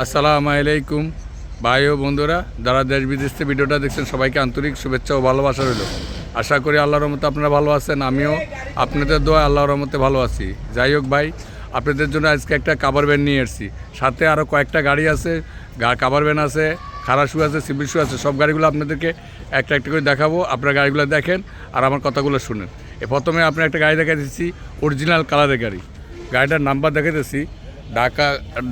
আসসালামু আলাইকুম, ভাই ও বন্ধুরা, যারা দেশ বিদেশ থেকে ভিডিওটা দেখছেন, সবাইকে আন্তরিক শুভেচ্ছা ও ভালোবাসা রইল। আশা করি আল্লাহর রহমতে আপনারা ভালো আছেন, আমিও আপনাদের দোয়া আল্লাহর রহমতে ভালো আছি। যাই হোক ভাই, আপনাদের জন্য আজকে একটা কাভার ভ্যান নিয়ে এসেছি। সাথে আরও কয়েকটা গাড়ি আছে কাভার ভ্যান আছে খারা শু আছে সিভিল শু আছে, সব গাড়িগুলো আপনাদেরকে একটা একটা করে দেখাবো। আপনারা গাড়িগুলো দেখেন আর আমার কথাগুলো শুনেন। এ প্রথমে আপনার একটা গাড়ি দেখা দিচ্ছি অরিজিনাল কালারের গাড়ি। গাড়িটার নাম্বার দেখাতেছি ঢাকা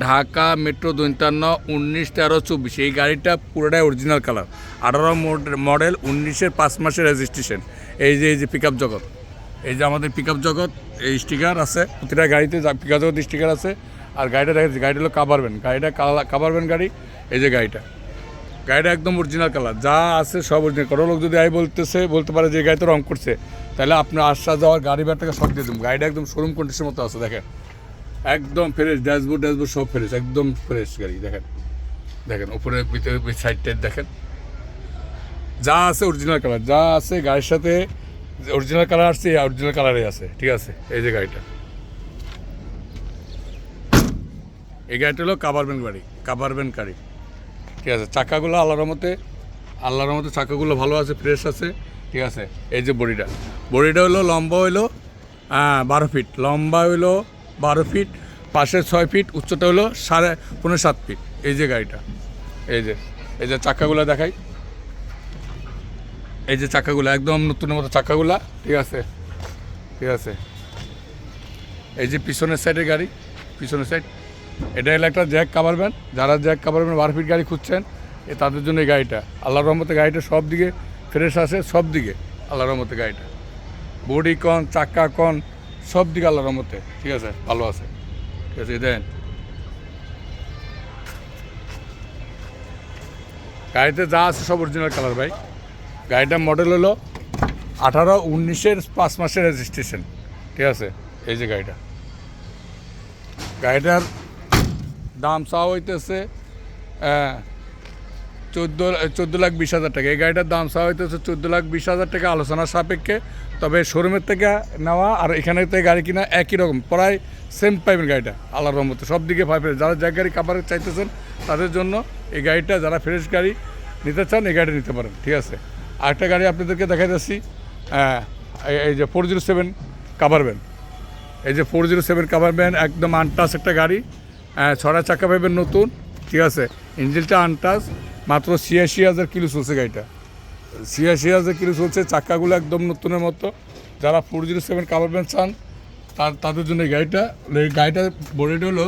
ঢাকা মেট্রো দৈন্তান্ন উনিশ তেরো চব্বিশ। এই গাড়িটা পুরোটাই অরিজিনাল কালার আঠারো মডেল উনিশের পাঁচ মাসের রেজিস্ট্রেশন এই যে এই যে পিক জগৎ। এই যে আমাদের পিক জগৎ, এই স্টিকার আছে। প্রতিটা গাড়িতে পিক জগৎ স্টিকার আছে। আর গাড়িটা দেখা গাড়িটা হলো কাভারবেন গাড়িটা কাভারবেন গাড়ি, এই যে গাড়িটা। গাড়িটা একদম অরিজিনাল কালার যা আছে সব অরিজিনাল কোনো লোক যদি আই বলতেছে, বলতে পারে যে গাড়িতে রং করছে, তাহলে আপনার আসা যাওয়ার গাড়ি ব্যাটাকে শখ দিয়ে দেবো। গাড়িটা একদম শোরুম কন্ডিশনের মতো আছে, দেখেন। একদম ফ্রেশ, ড্যাশবোর্ড ড্যাশবোর্ড সব ফ্রেশ, একদম ফ্রেশ গাড়ি, দেখেন। দেখেন, উপরে, ভিতরে সাইড টাইড দেখেন। যা আছে অরিজিনাল কালার যা আছে গাড়ির সাথে অরিজিনাল কালার আসছে অরিজিনাল কালারে আছে, ঠিক আছে? এই যে গাড়িটা। এই গাড়িটা হলো কাবারবেন গাড়ি কাবারবেন গাড়ি, ঠিক আছে? চাকাগুলো আল্লাহর মতে আল্লাহর মতে চাকাগুলো ভালো আছে ফ্রেশ আছে, ঠিক আছে? এই যে বডিটা বডিটা হলো লম্বা হইল বারো ফিট লম্বা হইল বারো ফিট, পাশে ছয় ফিট, উচ্চতা হলো সাড়ে পনেরো সাত ফিট। এই যে গাড়িটা, এই যে এই যে চাকাগুলো দেখাই। এই যে চাকাগুলো, একদম নতুনের মতো চাকাগুলা, ঠিক আছে ঠিক আছে। এই যে পিছনের সাইডের গাড়ি, পিছনের সাইড, এটা হলো একটা জ্যাক কাভার ভ্যান। যারা জ্যাক কাভার ভ্যান, বারো ফিট গাড়ি খুঁজছেন, এ তাদের জন্য এই গাড়িটা। আল্লাহর রহমতে গাড়িটা সব দিকে ফ্রেশ আছে, সব দিকে আল্লাহর রহমতে গাড়িটা। বডি কন চাক্কা কন সব দিকে আল্লাহর রহমতে। ঠিক আছে? ভালো আছে। ঠিক আছে দেন। গাড়িতে যা আছে সব অরিজিনাল কালার ভাই। গাড়িটার মডেল হলো আঠারো উনিশের পাঁচ মাসের রেজিস্ট্রেশন ঠিক আছে? এই যে গাড়িটা। গাড়িটার দাম চাওয়া হইতেছে চোদ্দ চোদ্দ লাখ বিশ হাজার টাকা। এই গাড়িটার দাম চাওয়া হইতেছে চোদ্দ লাখ বিশ হাজার টাকা আলোচনার সাপেক্ষে। তবে শোরুমের থেকে নেওয়া আর এখানে থেকে গাড়ি কিনা একই রকম। প্রায় সেম পাইবেন গাড়িটা, আল্লাহর রহমতে। সব দিকে পাইবেন যারা যে গাড়ি কাবার চাইতেছেন, তাদের জন্য এই গাড়িটা, যারা ফ্রেশ গাড়ি নিতে চান, এই গাড়িটা নিতে পারেন। ঠিক আছে? আরেকটা গাড়ি আপনাদেরকে দেখা যাচ্ছি এই- যে four zero seven cover van এই যে four zero seven cover van একদম আনটাস একটা গাড়ি। ছড়া চাকা পাবেন নতুন। ঠিক আছে? ইঞ্জিনটা আনটাস মাত্র ছিয়াশি হাজার কিলো চলছে গাড়িটা। ছিয়াশি হাজার কিলো চলছে চাকাগুলো একদম নতুনের মতো। যারা ফোর জিরো সেভেন ভ্যান চান তার তাদের জন্য গাড়িটা। গাড়িটার বডিটা হলো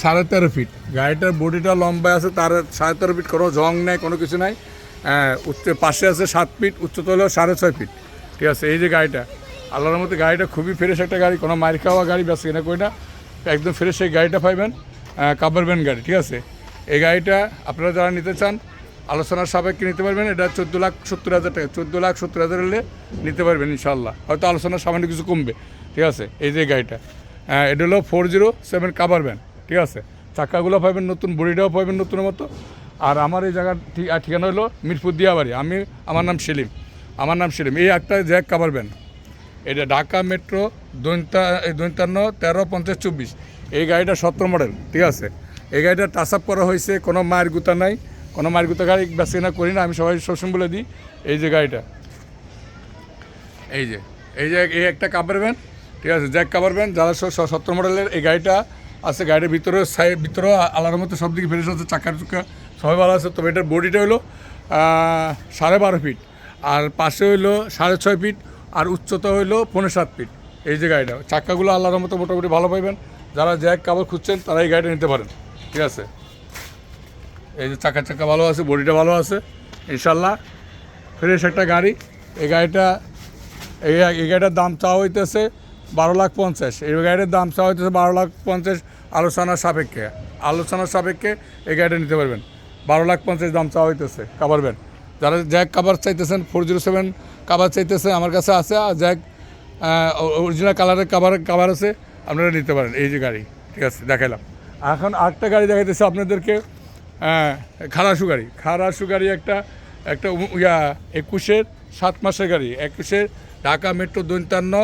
সাড়ে তেরো ফিট গাড়িটার বডিটা লম্বায় আছে তার সাড়ে তেরো ফিট কোনো জং নেই কোনো কিছু নাই। হ্যাঁ, উচ্চ পাশে আছে সাত ফিট উচ্চতা হলো সাড়ে ছয় ফিট ঠিক আছে এই যে গাড়িটা। আল্লাহর মধ্যে গাড়িটা খুবই ফ্রেশ একটা গাড়ি কোনো মার খাওয়া গাড়ি বেশি না কই না। একদম ফ্রেশ এই গাড়িটা পাইবেন কাবার ভ্যান গাড়ি ঠিক আছে। এই গাড়িটা আপনারা যারা নিতে চান আলোচনার সাপেক্ষে নিতে পারবেন। এটা চোদ্দ লাখ সত্তর হাজার টাকা চোদ্দ লাখ সত্তর হাজার হলে নিতে পারবেন ইনশাল্লাহ হয়তো আলোচনার সামান্য কিছু কমবে ঠিক আছে? এই যে গাড়িটা। হ্যাঁ, এটা হলো four zero seven cover van ঠিক আছে? চাকাগুলো পাবেন নতুন বডিটাও পাবেন নতুনের মতো। আর আমার এই জায়গার ঠিকানা হলো মিরপুর দিয়াবাড়ি। আমি আমার নাম সেলিম। আমার নাম সেলিম। এই একটা জ্যাক কাবার ভ্যান এটা ঢাকা মেট্রো দৈন্তা দৈন্তান্ন তেরো পঞ্চাশ চব্বিশ। এই গাড়িটা সতেরো মডেল ঠিক আছে? এই গাড়িটা টাচ আপ করা হয়েছে, কোনো মায়ের গুতা নাই, কোনো মায়ের গুতা গাড়ি না করি না, আমি সবাই সবসময় বলে দিই, এই যে গাড়িটা। এই যে এই যে এই একটা কাভার ভ্যান ঠিক আছে জ্যাক কাভার ভ্যান যারা সত্তর মডেলের এই গাড়িটা আছে গাড়ির ভিতরে সাইড ভিতরে আলার মতো সব দিকে ফেরেস আছে চাকার চুকা সবাই ভালো আছে, তবে এটার বডিটা হলো সাড়ে বারো ফিট আর পাশে হইল সাড়ে ছয় ফিট আর উচ্চতা হইল পনেরো সাত ফিট এই যে গাড়িটা। চাকাগুলো আল্লাহর মতো মোটামুটি ভালো পাইবেন, যারা জ্যাক কাভার খুঁজছেন, তারা এই গাড়িটা নিতে পারেন। ঠিক আছে? এই যে চাকা চাকা ভালো আছে, বডিটা ভালো আছে, ইনশাল্লাহ। ফ্রেশ একটা গাড়ি। এই গাড়িটা, এই এই গাড়িটার দাম চাওয়া হইতেছে বারো লাখ পঞ্চাশ। এই গাড়িটার দাম চাওয়া হইতেছে বারো লাখ পঞ্চাশ আলোচনার সাপেক্ষে। আলোচনার সাপেক্ষে এই গাড়িটা নিতে পারবেন। বারো লাখ পঞ্চাশ দাম চাওয়া হইতেছে কাভারবেন যারা জ্যাক কাভার চাইতেছেন ফোর জিরো সেভেন কাভার চাইতেছে আমার কাছে আছে, আর জ্যাক অরিজিনাল কালারের কাভার কাভার আছে, আপনারা নিতে পারেন। এই যে গাড়ি, ঠিক আছে, দেখাইলাম। এখন আরেকটা গাড়ি দেখাইতেছে আপনাদেরকে হ্যাঁ, খারাসু গাড়ি। খারাসু গাড়ি একটা একটা ইয়া একুশের সাত মাসের গাড়ি। একুশের ঢাকা মেট্রো দৈন্তান্ন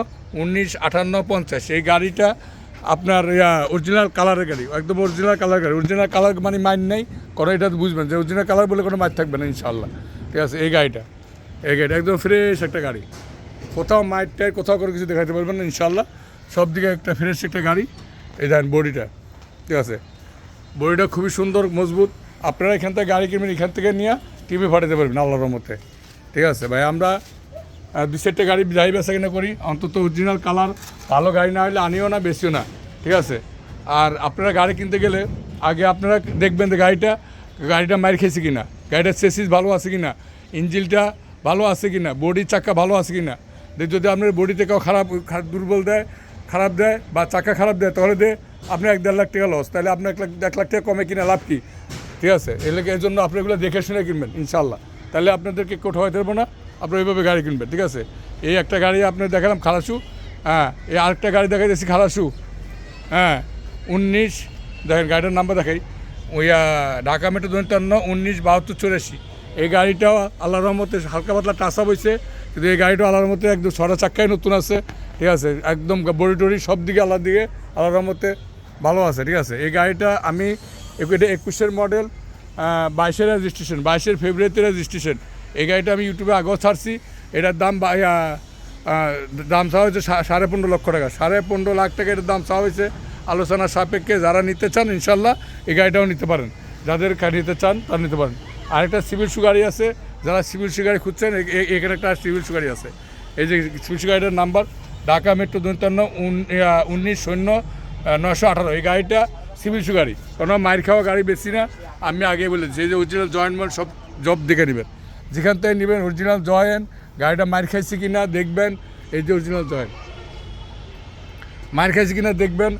উনিশ আটান্ন পঞ্চাশ। এই গাড়িটা আপনার ইয়া অরিজিনাল কালারের গাড়ি। একদম অরিজিনাল কালার গাড়ি। অরিজিনাল কালার মানে মাইন নেই। কোনো এটা বুঝবেন যে অরিজিনাল কালার বলে কোনো মাইর থাকবে না ইনশাল্লাহ ঠিক আছে এই গাড়িটা। এই গাড়িটা একদম ফ্রেশ একটা গাড়ি। কোথাও মাইট টাইট কোথাও করে কিছু দেখাতে পারবেন না ইনশাল্লাহ সব দিকে একটা ফ্রেশ একটা গাড়ি। এই দেখেন বডিটা। ঠিক আছে। বডিটা খুবই সুন্দর, মজবুত। আপনারা এখান থেকে গাড়ি কিনবেন, এখান থেকে নিয়ে টিভি ফাটাতে পারবেন আল্লাহর মতে ঠিক আছে, ভাই, আমরা দু চারটে গাড়ি যাই বেচা কিনা করি। অন্তত অরিজিনাল কালার ভালো গাড়ি না হলে আনিও না বেশিও না। ঠিক আছে, আর আপনারা গাড়ি কিনতে গেলে আগে আপনারা দেখবেন যে গাড়িটা গাড়িটা মার খেয়েছে কিনা, গাড়িটার সেসিস ভালো আছে কিনা ইঞ্জিনটা ভালো আছে কিনা, বডির চাকা ভালো আছে কিনা। দেখ যদি আপনার বডিতে কেউ খারাপ খারাপ দুর্বল দেয়, খারাপ দেয় বা চাকা খারাপ দেয়, তাহলে দে আপনি এক দেড় লাখ টাকা লস তাহলে আপনি এক লাখ এক লাখ টাকা কমে কিনা লাভ কি? ঠিক আছে এলাকা এর জন্য আপনি এগুলো দেখে শুনে কিনবেন ইনশাল্লাহ তাহলে আপনাদেরকে কোথাও দেবো না আপনার এইভাবে গাড়ি কিনবেন, ঠিক আছে? এই একটা গাড়ি আপনার দেখালাম, খালাসু হ্যাঁ এই আরেকটা গাড়ি দেখা যাচ্ছি খালাসু হ্যাঁ উনিশ, দেখেন গাড়িটার নাম্বার দেখাই, ওই ঢাকা মেট্রো দন্তান্ন উনিশ, বাহাত্তর, চুরাশি। এই গাড়িটাও আল্লাহ রহমতে হালকা পাতলা টাসা বইছে কিন্তু এই গাড়িটাও আল্লাহ রহমতে একদম ছটা চাক্কায় নতুন আছে, ঠিক আছে? একদম বড়ি টড়ি সব দিকে আল্লাহ দিকে আল্লাহ রহমতে ভালো আছে, ঠিক আছে? এই গাড়িটা আমি এটা একুশের মডেল বাইশের রেজিস্ট্রেশন বাইশের ফেব্রুয়ারিতে রেজিস্ট্রেশন এই গাড়িটা আমি ইউটিউবে আগেও ছাড়ছি। এটার দাম দাম চাওয়া হয়েছে সাড়ে পনেরো লক্ষ টাকা। সাড়ে পনেরো লাখ টাকা এটার দাম চাওয়া হয়েছে। আলোচনার সাপেক্ষে যারা নিতে চান, ইনশাল্লাহ এই গাড়িটাও নিতে পারেন। যাদের নিতে চান, তারা নিতে পারেন। আরেকটা সিভিল গাড়ি আছে। যারা সিভিল গাড়ি খুঁজছেন এখানে একটা সিভিল গাড়ি আছে। এই যে সিভিল শু গাড়িটার নাম্বার ঢাকা মেট্রো দন্তান্ন উনিশ শূন্য নশো আঠারো। এই গাড়িটা সিভিল শু গাড়ি কোনো মায়ের খাওয়া গাড়ি বেশি না। আমি আগে বলেছি, যে অরিজিনাল জয়েন্ট মাল সব জব দেখে নেবেন। যেখান থেকে নেবেন অরিজিনাল জয়েন্ট, গাড়িটা মার খাইছে কি না দেখবেন, এই যে অরিজিনাল জয়েন্ট। মার খাইছে কি না দেখবেন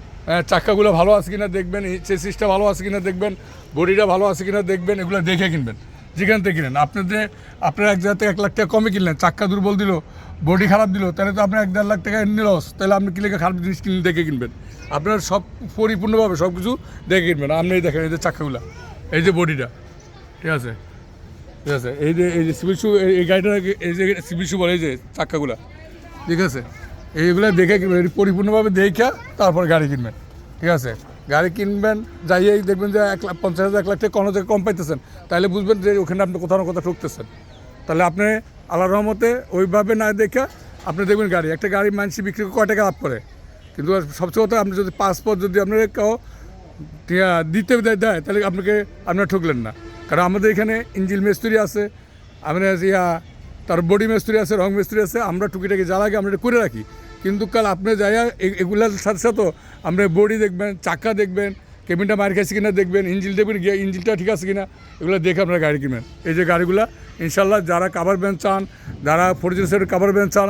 চাক্কাগুলো ভালো আছে কিনা দেখবেন চেসিসটা ভালো আছে কিনা দেখবেন, বডিটা ভালো আছে কিনা দেখবেন, এগুলো দেখে কিনবেন। যেখান থেকে কিনেন। আপনাদের আপনারা এক জায়গা থেকে এক লাখ টাকা কমে কিনলেন, চাক্কা দুর্বল দিল, বডি খারাপ দিল, তাহলে তো আপনার এক দেড় লাখ টাকা এমনি লস তাহলে আপনি কিনে খারাপ জিনিস কিনে দেখে কিনবেন? আপনার সব পরিপূর্ণভাবে সব কিছু দেখে কিনবেন। আপনি এই দেখেন এই যে চাক্কাগুলো, এই যে বডিটা, ঠিক আছে? ঠিক আছে? এই যে এই যে সিভিল শু এই- গাড়িটা এই যে সিভিল শু বলে, এই যে চাক্কাগুলা, ঠিক আছে? এইগুলো দেখে কিনবেন, পরিপূর্ণভাবে দেখা তারপর গাড়ি কিনবেন, ঠিক আছে? গাড়ি কিনবেন, যাইয়েই দেখবেন যে এক লাখ, পঞ্চাশ হাজার, এক লাখ থেকে কোনো জায়গায় কম পাইতেছেন। তাহলে বুঝবেন যে ওখানে আপনি কোথাও না কোথাও ঠকতেছেন। তাহলে আপনি আল্লাহ রহমতে ওইভাবে না দেখে আপনি দেখবেন গাড়ি। একটা গাড়ি মানসি বিক্রি করে কয় টাকা লাভ করে? কিন্তু সবচেয়ে কথা আপনি যদি পাসপোর্ট যদি আপনার কেউ দিতে দেয় তাহলে আপনাকে, আপনারা ঠকলেন না। কারণ আমাদের এখানে ইঞ্জিল মিস্ত্রি আছে আমরা ইয়া, তার বডি মিস্ত্রি আছে, রং মিস্ত্রি আছে, আমরা টুকিটাকি লাগে আমরা করে রাখি। কিন্তু কাল আপনি যাই এগুলার সাথে সাথে আমরা বডি দেখবেন, চাকা দেখবেন, কেবিনটা মার খাইছে কিনা দেখবেন, ইঞ্জিল দেখবেন গিয়ে ইঞ্জিনটা ঠিক আছে কিনা, এগুলো দেখে আপনারা গাড়ি কিনবেন। এই যে গাড়িগুলো ইনশাল্লাহ যারা কাভার ব্যান্ড চান, যারা ফোরজিন কাভার ব্যান্ড চান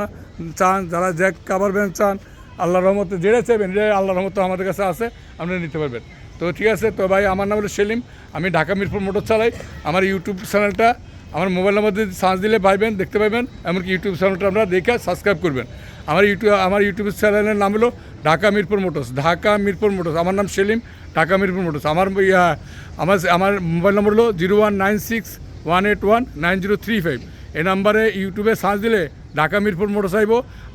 চান, যারা জ্যাক কাভার ব্যান্ড চান আল্লাহ রহমতে যেটা চাইবেন যে আল্লাহ রহমত আমাদের কাছে আছে, আপনারা নিতে পারবেন। তো ঠিক আছে, তো ভাই, আমার নাম হলো সেলিম, আমি ঢাকা মিরপুর মোটর চালাই আমার ইউটিউব চ্যানেলটা আমার মোবাইল নাম্বার দিয়ে সার্চ দিলে পাইবেন, দেখতে পাবেন এমনকি ইউটিউব চ্যানেলটা আপনারা দেখে সাবস্ক্রাইব করবেন। আমার ইউটিউব আমার ইউটিউব চ্যানেলের নাম হলো ঢাকা মিরপুর মোটরস, ঢাকা মিরপুর মোটরস। আমার নাম সেলিম, ঢাকা মিরপুর মোটরস। আমার আমার আমার মোবাইল নম্বর হলো zero one nine six one eight one nine zero three five. এই নাম্বারে ইউটিউবে সার্চ দিলে ঢাকা মিরপুর মোটর সাইব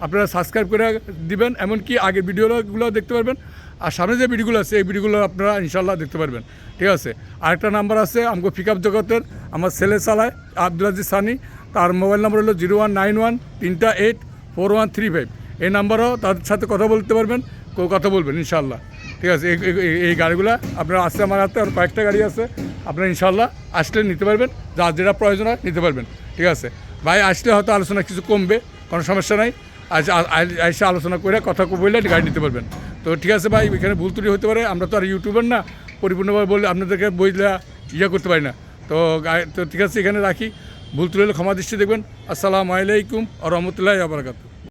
আপনারা সাবস্ক্রাইব করে দিবেন, এমনকি আগের ভিডিওগুলো দেখতে পারবেন। আর সামনে যে ভিডিওগুলো আছে, এই ভিডিওগুলো আপনারা ইনশাল্লাহ দেখতে পারবেন। ঠিক আছে? আরেকটা নাম্বার আছে আমাকে পিক আপ জগতের, আমার ছেলে চালায়, আব্দুল আজিজ সানি। তার মোবাইল নাম্বার হলো জিরো ওয়ান নাইন ওয়ান তিনটা eight four one three five. এই নাম্বারও তাদের সাথে কথা বলতে পারবেন কথা বলবেন ইনশাল্লাহ ঠিক আছে? এই- গাড়িগুলো আপনারা আসছে আমার হাতে, আর কয়েকটা গাড়ি আছে। আপনারা ইনশাল্লাহ আসলে নিতে পারবেন যা যেটা প্রয়োজন হয় নিতে পারবেন। ঠিক আছে? ভাই, আসলে হয়তো আলোচনা কিছু কমবে, কোনো সমস্যা নাই। আজ এসে আলোচনা করে, কথা বললে গাড়ি নিতে পারবেন। তো ঠিক আছে ভাই, এখানে ভুল ত্রুটি হতে পারে, আমরা তো আর ইউটিউবার না, পরিপূর্ণভাবে বলে আপনাদেরকে বইলে ইয়া করতে পারি না। তো তো ঠিক আছে, এখানে রাখি। ভুল ত্রুটি হলে ক্ষমা দৃষ্টি দেখবেন। আসসালামু আলাইকুম আ রহমতুল্লাহ আবরকাত